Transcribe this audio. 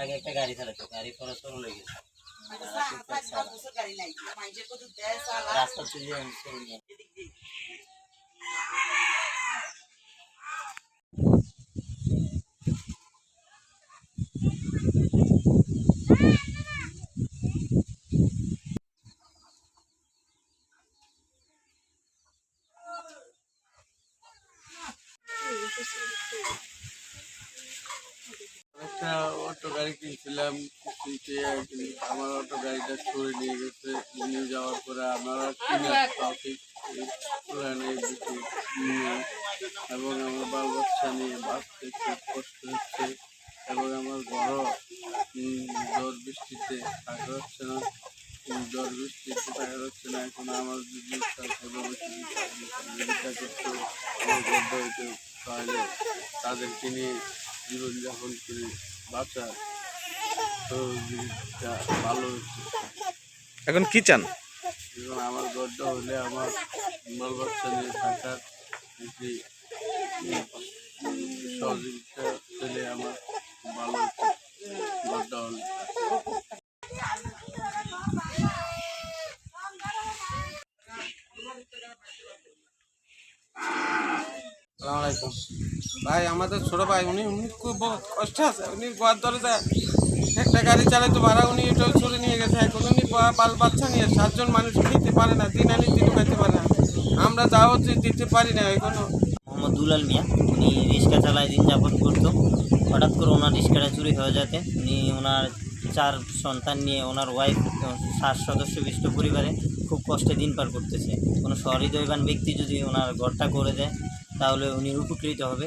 আগে একটা গাড়ি চালাতো গাড়ি পরে চলে লেগে গেছে। রাস্তা চলে একটা অটো গাড়ি কিনছিলাম, কিনতে আমার অটো গাড়িটা সরে নিয়ে গেছে। নিয়ে যাওয়ার পরে আমার নিয়ে এবং আমার বাল বাচ্চা নিয়ে বাঁচতে খুব কষ্ট হচ্ছে এবং আমার বড় ঝড় বৃষ্টিতে থাকা হচ্ছে না। ঝড় বৃষ্টিতে থাকা হচ্ছে না, এখন আমার যদি চিকিৎসা করতে তাদেরকে নিয়ে জীবনযাপন করে বাঁচা ভালো হচ্ছে। এখন কি চান? এবং আমার গড্ডা হলে আমার বাল বাচ্চা নিয়ে থাকার সহযোগিতা পেলে আমার ভালো হচ্ছে গড্ডা হলে সালামালাইকুম ভাই, আমাদের ছোট ভাই, উনি উনি খুব কষ্ট আছে। উনি গোয়ার দরজা একটা গাড়ি চালাইতে ভাড়া, উনি এটা চলে নিয়ে গেছে। এখন উনি বাল বাচ্চা নিয়ে সাতজন মানুষ নিতে পারে না, দিন আনি দিন খাইতে পারে না। আমরা যা হচ্ছে দিতে পারি না এখনও। মোহাম্মদ দুলাল মিয়া, উনি রিক্সা চালায় দিন যাপন করতো। হঠাৎ করে ওনার রিক্সাটা চুরি হয়ে যেতে উনি ওনার চার সন্তান নিয়ে ওনার ওয়াইফ সাত সদস্য বিশিষ্ট পরিবারে খুব কষ্টে দিন পার করতেছে। কোনো সহৃদয়বান ব্যক্তি যদি ওনার ঘরটা করে দেয় তাহলে উনি উপকৃত হবে।